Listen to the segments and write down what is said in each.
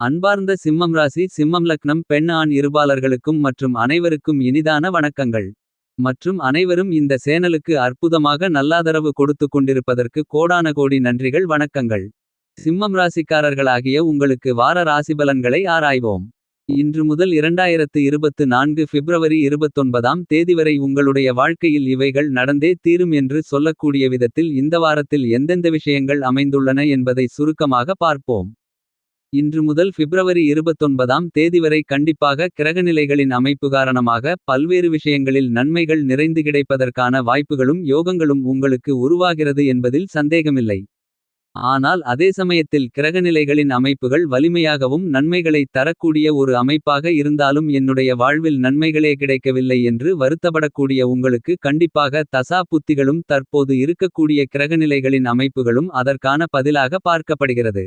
அன்பார்ந்த சிம்மம் ராசி சிம்மம் லக்னம் பெண் ஆண் இருபாலர்களுக்கும் மற்றும் அனைவருக்கும் இனிதான வணக்கங்கள். மற்றும் அனைவரும் இந்த சேனலுக்கு அற்புதமாக நல்லாதரவு கொடுத்து கொண்டிருப்பதற்கு கோடான கோடி நன்றிகள் வணக்கங்கள். சிம்மம் ராசிக்காரர்களாகிய உங்களுக்கு வார ராசிபலன்களை ஆராய்வோம். இன்று முதல் 2024 பிப்ரவரி 29ஆம் தேதி வரை உங்களுடைய வாழ்க்கையில் இவைகள் நடந்தே தீரும் என்று சொல்லக்கூடிய விதத்தில் இந்த வாரத்தில் எந்தெந்த விஷயங்கள் அமைந்துள்ளன என்பதை சுருக்கமாக பார்ப்போம். இன்று முதல் பிப்ரவரி 29ஆம் தேதி வரை கண்டிப்பாக கிரகநிலைகளின் அமைப்பு காரணமாக பல்வேறு விஷயங்களில் நன்மைகள் நிறைந்து கிடைப்பதற்கான வாய்ப்புகளும் யோகங்களும் உங்களுக்கு உருவாகிறது என்பதில் சந்தேகமில்லை. ஆனால் அதே சமயத்தில் கிரகநிலைகளின் அமைப்புகள் வலிமையாகவும் நன்மைகளை தரக்கூடிய ஒரு அமைப்பாக இருந்தாலும் என்னுடைய வாழ்வில் நன்மைகளே கிடைக்கவில்லை என்று வருத்தப்படக்கூடிய உங்களுக்கு கண்டிப்பாக தசா புத்திகளும் தற்போது இருக்கக்கூடிய கிரகநிலைகளின் அமைப்புகளும் அதற்கான பதிலாக பார்க்கப்படுகிறது.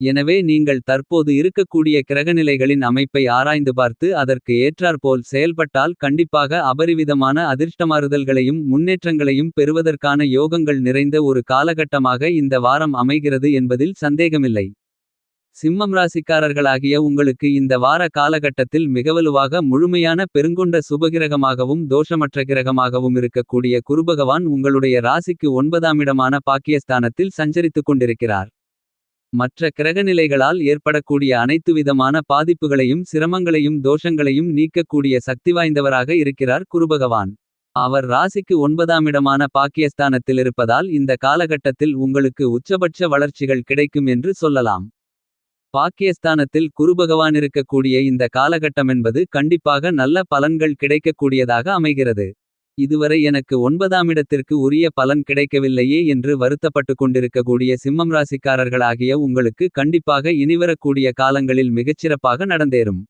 எனவே நீங்கள் தற்போது இருக்கக்கூடிய கிரகநிலைகளின் அமைப்பை ஆராய்ந்து பார்த்து அதற்கு ஏற்றாற்போல் செயல்பட்டால் கண்டிப்பாக அபரிவிதமான அதிர்ஷ்டமாறுதல்களையும் முன்னேற்றங்களையும் பெறுவதற்கான யோகங்கள் நிறைந்த ஒரு காலகட்டமாக இந்த வாரம் அமைகிறது என்பதில் சந்தேகமில்லை. சிம்மம் ராசிக்காரர்களாகிய உங்களுக்கு இந்த வார காலகட்டத்தில் மிகவலுவாக முழுமையான பெருங்கொண்ட சுபகிரகமாகவும் தோஷமற்ற கிரகமாகவும் இருக்கக்கூடிய குருபகவான் உங்களுடைய ராசிக்கு ஒன்பதாமிடமான பாக்கியஸ்தானத்தில் சஞ்சரித்துக் கொண்டிருக்கிறார். மற்ற கிரகநிலைகளால் ஏற்படக்கூடிய அனைத்துவிதமான பாதிப்புகளையும் சிரமங்களையும் தோஷங்களையும் நீக்கக்கூடிய சக்திவாய்ந்தவராக இருக்கிறார் குருபகவான். அவர் ராசிக்கு ஒன்பதாமிடமான பாக்கியஸ்தானத்திலிருப்பதால் இந்த காலகட்டத்தில் உங்களுக்கு உச்சபட்ச வளர்ச்சிகள் கிடைக்கும் என்று சொல்லலாம். பாக்கியஸ்தானத்தில் குருபகவானிருக்கக்கூடிய இந்த காலகட்டமென்பது கண்டிப்பாக நல்ல பலன்கள் கிடைக்கக்கூடியதாக அமைகிறது. இதுவரை எனக்கு ஒன்பதாமிடத்திற்கு உரிய பலன் கிடைக்கவில்லையே என்று வருத்தப்பட்டுக் கொண்டிருக்கக்கூடிய சிம்மம் ராசிக்காரர்களாகிய உங்களுக்கு கண்டிப்பாக இனிவரக்கூடிய காலங்களில் மிகச்சிறப்பாக நடந்தேறும்.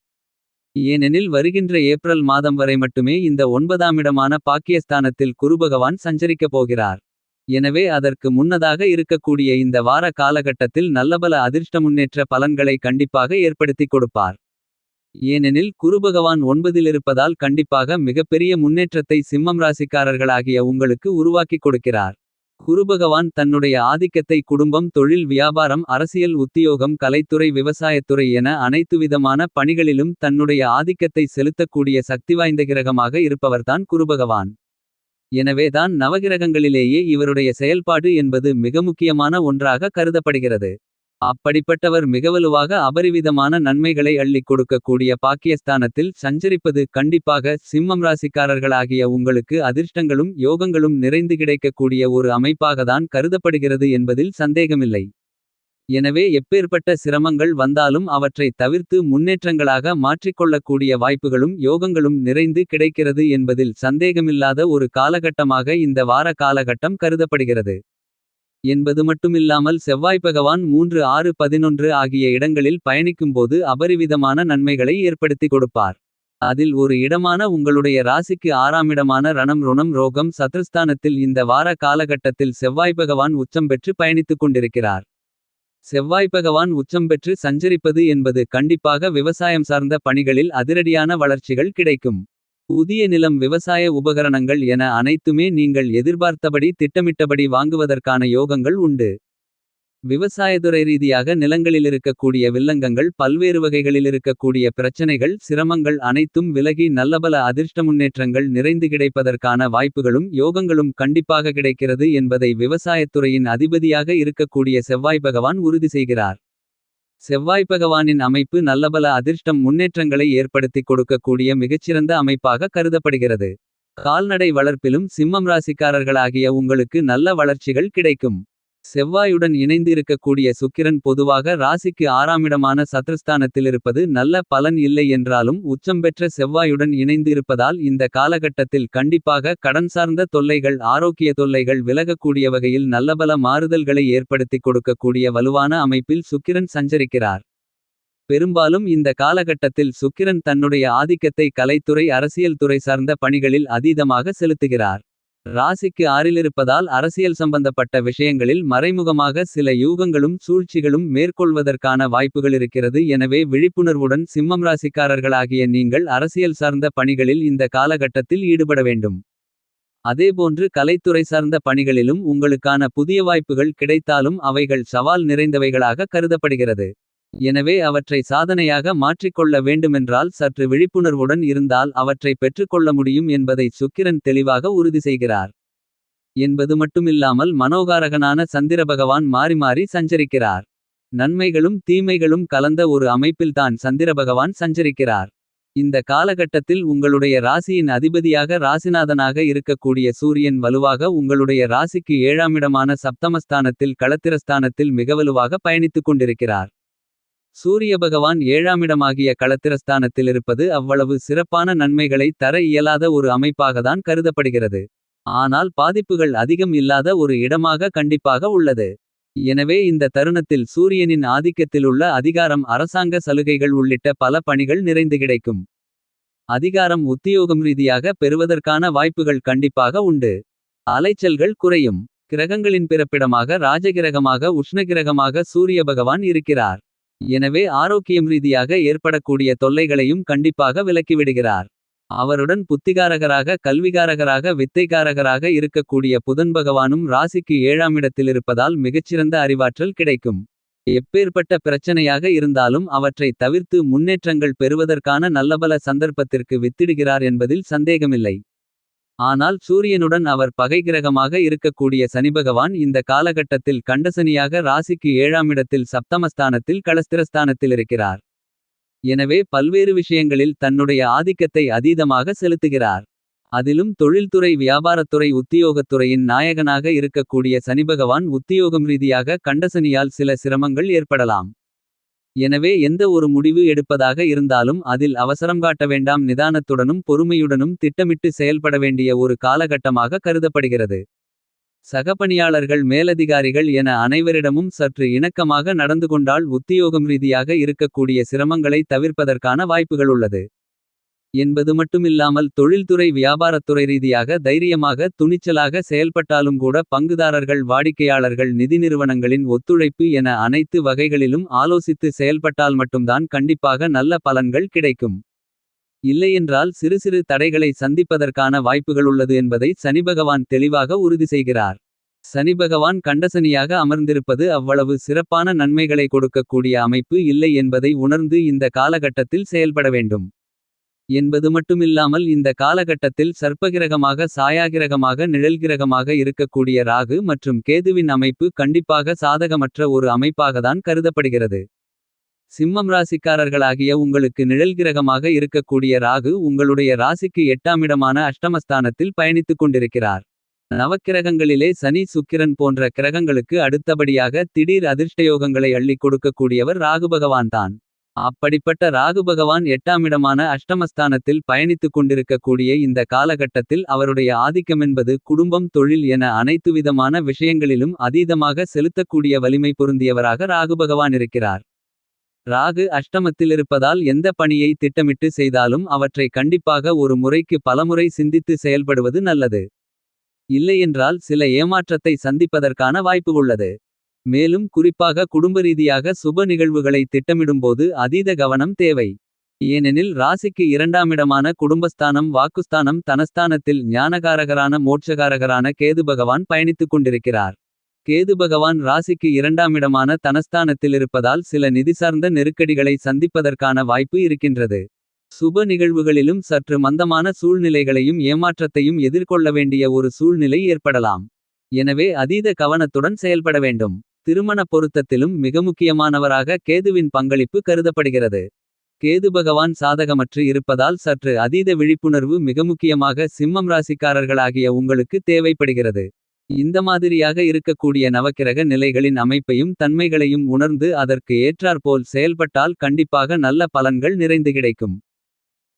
ஏனெனில் வருகின்ற ஏப்ரல் மாதம் வரை மட்டுமே இந்த ஒன்பதாமிடமான பாக்கியஸ்தானத்தில் குருபகவான் சஞ்சரிக்கப் போகிறார். எனவே அதற்கு முன்னதாக இருக்கக்கூடிய இந்த வார காலகட்டத்தில் நல்லபல அதிர்ஷ்ட முன்னேற்ற பலன்களை கண்டிப்பாக ஏற்படுத்திக் கொடுப்பார். ஏனெனில் குருபகவான் ஒன்பதிலிருப்பதால் கண்டிப்பாக மிகப்பெரிய முன்னேற்றத்தை சிம்மம் ராசிக்காரர்களாகிய உங்களுக்கு உருவாக்கிக் கொடுக்கிறார். குருபகவான் தன்னுடைய ஆதிக்கத்தை குடும்பம் தொழில் வியாபாரம் அரசியல் உத்தியோகம் கலைத்துறை விவசாயத்துறை என அனைத்துவிதமான பணிகளிலும் தன்னுடைய ஆதிக்கத்தை செலுத்தக்கூடிய சக்திவாய்ந்த கிரகமாக இருப்பவர்தான் குருபகவான். எனவேதான் நவகிரகங்களிலேயே இவருடைய செயல்பாடு என்பது மிக முக்கியமான ஒன்றாக கருதப்படுகிறது. அப்படிப்பட்டவர் மிகவலுவாக அபரிவிதமான நன்மைகளை அள்ளிக் கொடுக்கக்கூடிய பாக்கியஸ்தானத்தில் சஞ்சரிப்பது கண்டிப்பாக சிம்மம் ராசிக்காரர்களாகிய உங்களுக்கு அதிர்ஷ்டங்களும் யோகங்களும் நிறைந்து கிடைக்கக்கூடிய ஒரு அமைப்பாகத்தான் கருதப்படுகிறது என்பதில் சந்தேகமில்லை. எனவே எப்பேற்பட்ட சிரமங்கள் வந்தாலும் அவற்றை தவிர்த்து முன்னேற்றங்களாக மாற்றிக்கொள்ளக்கூடிய வாய்ப்புகளும் யோகங்களும் நிறைந்து கிடைக்கிறது என்பதில் சந்தேகமில்லாத ஒரு காலகட்டமாக இந்த வார காலகட்டம் கருதப்படுகிறது. என்பது மட்டுமில்லாமல் செவ்வாய்பகவான் மூன்று ஆறு பதினொன்று ஆகிய இடங்களில் பயணிக்கும்போது அபரிவிதமான நன்மைகளை ஏற்படுத்திக் கொடுப்பார். அதில் ஒரு இடமான உங்களுடைய ராசிக்கு ஆறாமிடமான ரணம் ருணம் ரோகம் சத்ருஸ்தானத்தில் இந்த வார காலகட்டத்தில் செவ்வாய் பகவான் உச்சம் பெற்று பயணித்துக் கொண்டிருக்கிறார். செவ்வாய் பகவான் உச்சம் பெற்று சஞ்சரிப்பது என்பது கண்டிப்பாக விவசாயம் சார்ந்த பணிகளில் அதிரடியான வளர்ச்சிகள் கிடைக்கும். புதிய நிலம் விவசாய உபகரணங்கள் என அனைத்துமே நீங்கள் எதிர்பார்த்தபடி திட்டமிட்டபடி வாங்குவதற்கான யோகங்கள் உண்டு. விவசாயத்துறை ரீதியாக நிலங்களிலிருக்கக்கூடிய வில்லங்கங்கள் பல்வேறு வகைகளிலிருக்கக்கூடிய பிரச்சனைகள் சிரமங்கள் அனைத்தும் விலகி நல்லபல அதிர்ஷ்ட முன்னேற்றங்கள் நிறைந்து கிடைப்பதற்கான வாய்ப்புகளும் யோகங்களும் கண்டிப்பாக கிடைக்கிறது என்பதை விவசாயத்துறையின் அதிபதியாக இருக்கக்கூடிய செவ்வாய் பகவான் உறுதி செய்கிறார். செவ்வாய் பகவானின் அமைப்பு நல்லபல அதிர்ஷ்டம் முன்னேற்றங்களை ஏற்படுத்திக் கொடுக்கக்கூடிய மிகச்சிறந்த அமைப்பாக கருதப்படுகிறது. கால்நடை வளர்ப்பிலும் சிம்மம் ராசிக்காரர்களாகிய உங்களுக்கு நல்ல வளர்ச்சிகள் கிடைக்கும். செவ்வாயுடன் இணைந்து இருக்கக்கூடிய சுக்கிரன் பொதுவாக ராசிக்கு ஆறாமிடமான சத்ருஸ்தானத்திலிருப்பது நல்ல பலன் இல்லை என்றாலும் உச்சம் பெற்ற செவ்வாயுடன் இணைந்து இருப்பதால் இந்த காலகட்டத்தில் கண்டிப்பாக கடன் சார்ந்த தொல்லைகள் ஆரோக்கிய தொல்லைகள் விலகக்கூடிய வகையில் நல்லபல மாறுதல்களை ஏற்படுத்திக் கொடுக்கக்கூடிய வலுவான அமைப்பில் சுக்கிரன் சஞ்சரிக்கிறார். பெரும்பாலும் இந்த காலகட்டத்தில் சுக்கிரன் தன்னுடைய ஆதிக்கத்தை கலைத்துறை அரசியல் துறை சார்ந்த பணிகளில் அதீதமாக செலுத்துகிறார். ராசிக்கு ஆறிலிருப்பதால் அரசியல் சம்பந்தப்பட்ட விஷயங்களில் மறைமுகமாக சில யூகங்களும் சூழ்ச்சிகளும் மேற்கொள்வதற்கான வாய்ப்புகள் இருக்கிறது எனவே விழிப்புணர்வுடன் சிம்மம் ராசிக்காரர்களாகிய நீங்கள் அரசியல் சார்ந்த பணிகளில் இந்த காலகட்டத்தில் ஈடுபட வேண்டும். அதேபோன்று கலைத்துறை சார்ந்த பணிகளிலும் உங்களுக்கான புதிய வாய்ப்புகள் கிடைத்தாலும் அவைகள் சவால் நிறைந்தவைகளாக கருதப்படுகிறது. எனவே அவற்றை சாதனையாக மாற்றிக்கொள்ள வேண்டுமென்றால் சற்று விழிப்புணர்வுடன் இருந்தால் அவற்றை பெற்றுக்கொள்ள முடியும் என்பதை சுக்கிரன் தெளிவாக உறுதி செய்கிறார். என்பது மட்டுமில்லாமல் மனோகாரகனான சந்திரபகவான் மாறி மாறி சஞ்சரிக்கிறார். நன்மைகளும் தீமைகளும் கலந்த ஒரு அமைப்பில்தான் சந்திரபகவான் சஞ்சரிக்கிறார். இந்த காலகட்டத்தில் உங்களுடைய ராசியின் அதிபதியாக ராசிநாதனாக இருக்கக்கூடிய சூரியன் வலுவாக உங்களுடைய ராசிக்கு ஏழாமிடமான சப்தமஸ்தானத்தில் களத்திரஸ்தானத்தில் மிகவலுவாக பயணித்துக் கொண்டிருக்கிறார். சூரிய பகவான் ஏழாமிடமாகிய களத்திரஸ்தானத்திலிருப்பது அவ்வளவு சிறப்பான நன்மைகளை தர இயலாத ஒரு அமைப்பாகத்தான் கருதப்படுகிறது. ஆனால் பாதிப்புகள் அதிகம் இல்லாத ஒரு இடமாக கண்டிப்பாக உள்ளது. எனவே இந்த தருணத்தில் சூரியனின் ஆதிக்கத்திலுள்ள அதிகாரம் அரசாங்க சலுகைகள் உள்ளிட்ட பல பணிகள் நிறைந்து கிடைக்கும். அதிகாரம் உத்தியோகம் ரீதியாக பெறுவதற்கான வாய்ப்புகள் கண்டிப்பாக உண்டு. அலைச்சல்கள் குறையும் கிரகங்களின் பிறப்பிடமாக ராஜகிரகமாக உஷ்ணகிரகமாக சூரிய பகவான் இருக்கிறார். எனவே ஆரோக்கியம் ரீதியாக ஏற்படக்கூடிய தொல்லைகளையும் கண்டிப்பாக விலக்கிவிடுகிறார். அவருடன் புத்திகாரகராக கல்விகாரகராக வித்தைகாரகராக இருக்கக்கூடிய புதன் பகவானும் ராசிக்கு ஏழாமிடத்திலிருப்பதால் மிகச்சிறந்த அறிவாற்றல் கிடைக்கும். எப்பேற்பட்ட பிரச்சனையாக இருந்தாலும் அவற்றை தவிர்த்து முன்னேற்றங்கள் பெறுவதற்கான நல்லபல சந்தர்ப்பத்திற்கு வித்திடுகிறார் என்பதில் சந்தேகமில்லை. ஆனால் சூரியனுடன் அவர் பகைகிரகமாக இருக்கக்கூடிய சனிபகவான் இந்த காலகட்டத்தில் கண்டசனியாக ராசிக்கு ஏழாமிடத்தில் சப்தமஸ்தானத்தில் களஸ்திரஸ்தானத்திலிருக்கிறார். எனவே பல்வேறு விஷயங்களில் தன்னுடைய ஆதிக்கத்தை அதீதமாக செலுத்துகிறார். அதிலும் தொழில்துறை வியாபாரத்துறை உத்தியோகத்துறையின் நாயகனாக இருக்கக்கூடிய சனிபகவான் உத்தியோகம் ரீதியாக கண்டசனியால் சில சிரமங்கள் ஏற்படலாம். எனவே எந்த ஒரு முடிவு எடுப்பதாக இருந்தாலும் அதில் அவசரம் காட்ட வேண்டாம் நிதானத்துடனும் பொறுமையுடனும் திட்டமிட்டு செயல்பட வேண்டிய ஒரு காலகட்டமாக கருதப்படுகிறது. சகபணியாளர்கள் மேலதிகாரிகள் என அனைவரிடமும் சற்று இணக்கமாக நடந்து கொண்டால் உத்தியோகம் ரீதியாக இருக்கக்கூடிய சிரமங்களை தவிர்ப்பதற்கான வாய்ப்புகள் உள்ளது. என்பது மட்டுமில்லாமல் தொழில்துறை வியாபாரத்துறை ரீதியாக தைரியமாக துணிச்சலாக செயல்பட்டாலும் கூட பங்குதாரர்கள் வாடிக்கையாளர்கள் நிதி நிறுவனங்களின் ஒத்துழைப்பு என அனைத்து வகைகளிலும் ஆலோசித்து செயல்பட்டால் மட்டும்தான் கண்டிப்பாக நல்ல பலன்கள் கிடைக்கும். இல்லையென்றால் சிறு சிறு தடைகளை சந்திப்பதற்கான வாய்ப்புகள் உள்ளது என்பதை சனிபகவான் தெளிவாக உறுதி செய்கிறார். சனிபகவான் கண்டசனியாக அமர்ந்திருப்பது அவ்வளவு சிறப்பான நன்மைகளை கொடுக்கக்கூடிய அமைப்பு இல்லை என்பதை உணர்ந்து இந்த காலகட்டத்தில் செயல்பட வேண்டும். என்பது மட்டுமில்லாமல் இந்த காலகட்டத்தில் சர்ப்பகிரகமாக சாயாகிரகமாக நிழல்கிரகமாக இருக்கக்கூடிய ராகு மற்றும் கேதுவின் அமைப்பு கண்டிப்பாக சாதகமற்ற ஒரு அமைப்பாகத்தான் கருதப்படுகிறது. சிம்மம் ராசிக்காரர்களாகிய உங்களுக்கு நிழல்கிரகமாக இருக்கக்கூடிய ராகு உங்களுடைய ராசிக்கு எட்டாமிடமான அஷ்டமஸ்தானத்தில் பயணித்துக் கொண்டிருக்கிறார். நவக்கிரகங்களிலே சனி சுக்கிரன் போன்ற கிரகங்களுக்கு அடுத்தபடியாக திடீர் அதிர்ஷ்டயோகங்களை அள்ளிக் கொடுக்கக்கூடியவர் ராகுபகவான்தான். அப்படிப்பட்ட ராகுபகவான் எட்டாமிடமான அஷ்டமஸ்தானத்தில் பயணித்துக் கொண்டிருக்கக்கூடிய இந்த காலகட்டத்தில் அவருடைய ஆதிக்கமென்பது குடும்பம் தொழில் என அனைத்துவிதமான விஷயங்களிலும் அதீதமாக செலுத்தக்கூடிய வலிமை பொருந்தியவராக ராகு பகவான் இருக்கிறார். ராகு அஷ்டமத்திலிருப்பதால் எந்த பணியை திட்டமிட்டு செய்தாலும் அவற்றை கண்டிப்பாக ஒரு முறைக்கு பலமுறை சிந்தித்து செயல்படுவது நல்லது. இல்லையென்றால் சில ஏமாற்றத்தை சந்திப்பதற்கான வாய்ப்பு உள்ளது. மேலும் குறிப்பாக குடும்ப ரீதியாக சுப நிகழ்வுகளை திட்டமிடும்போது அதீத கவனம் தேவை. ஏனெனில் ராசிக்கு இரண்டாமிடமான குடும்பஸ்தானம் வாக்குஸ்தானம் தனஸ்தானத்தில் ஞானகாரகரான மோட்சகாரகரான கேது பகவான் பயணித்துக் கொண்டிருக்கிறார். கேது பகவான் ராசிக்கு இரண்டாமிடமான தனஸ்தானத்தில் இருப்பதால் சில நிதி சார்ந்த நெருக்கடிகளை சந்திப்பதற்கான வாய்ப்பு இருக்கின்றது. சுப நிகழ்வுகளிலும் சற்று மந்தமான சூழ்நிலைகளையும் ஏமாற்றத்தையும் எதிர்கொள்ள வேண்டிய ஒரு சூழ்நிலை ஏற்படலாம். எனவே அதீத கவனத்துடன் செயல்பட வேண்டும். திருமண பொருத்தத்திலும் மிக முக்கியமானவராக கேதுவின் பங்களிப்பு கருதப்படுகிறது. கேது பகவான் சாதகமற்று இருப்பதால் சற்று அதீத விழிப்புணர்வு மிக முக்கியமாக சிம்மம் ராசிக்காரர்களாகிய உங்களுக்கு தேவைப்படுகிறது. இந்த மாதிரியாக இருக்கக்கூடிய நவக்கிரக நிலைகளின் அமைப்பையும் தன்மைகளையும் உணர்ந்து அதற்கு ஏற்றாற்போல் செயல்பட்டால் கண்டிப்பாக நல்ல பலன்கள் நிறைந்து கிடைக்கும்.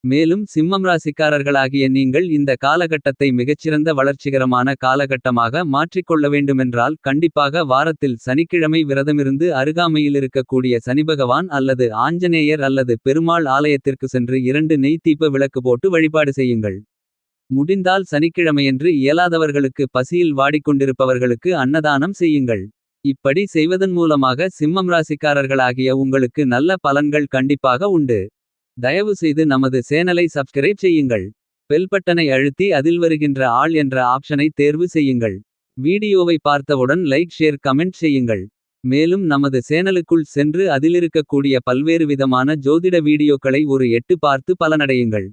மேலும் சிம்மம் ராசிக்காரர்களாகிய நீங்கள் இந்த காலகட்டத்தை மிகச்சிறந்த வளர்ச்சிகரமான காலகட்டமாக மாற்றிக்கொள்ள வேண்டுமென்றால் கண்டிப்பாக வாரத்தில் சனிக்கிழமை விரதமிருந்து அருகாமையில் இருக்கக்கூடிய சனிபகவான் அல்லது ஆஞ்சநேயர் அல்லது பெருமாள் ஆலயத்திற்கு சென்று இரண்டு நெய் தீப விளக்கு போட்டு வழிபாடு செய்யுங்கள். முடிந்தால் சனிக்கிழமையன்று இயலாதவர்களுக்கு பசியில் வாடிக்கொண்டிருப்பவர்களுக்கு அன்னதானம் செய்யுங்கள். இப்படி செய்வதன் மூலமாக சிம்மம் ராசிக்காரர்களாகிய உங்களுக்கு நல்ல பலன்கள் கண்டிப்பாக உண்டு. தயவு செய்து நமது சேனலை சப்ஸ்கிரைப் செய்யுங்கள். பெல் பட்டனை அழுத்தி அதில் வருகின்ற ஆள் என்ற ஆப்ஷனை தேர்வு செய்யுங்கள். வீடியோவை பார்த்தவுடன் லைக் ஷேர் கமெண்ட் செய்யுங்கள். மேலும் நமது சேனலுக்குள் சென்று அதிலிருக்கக்கூடிய பல்வேறு விதமான ஜோதிட வீடியோக்களை ஒரு எட்டு பார்த்து பலனடையுங்கள்.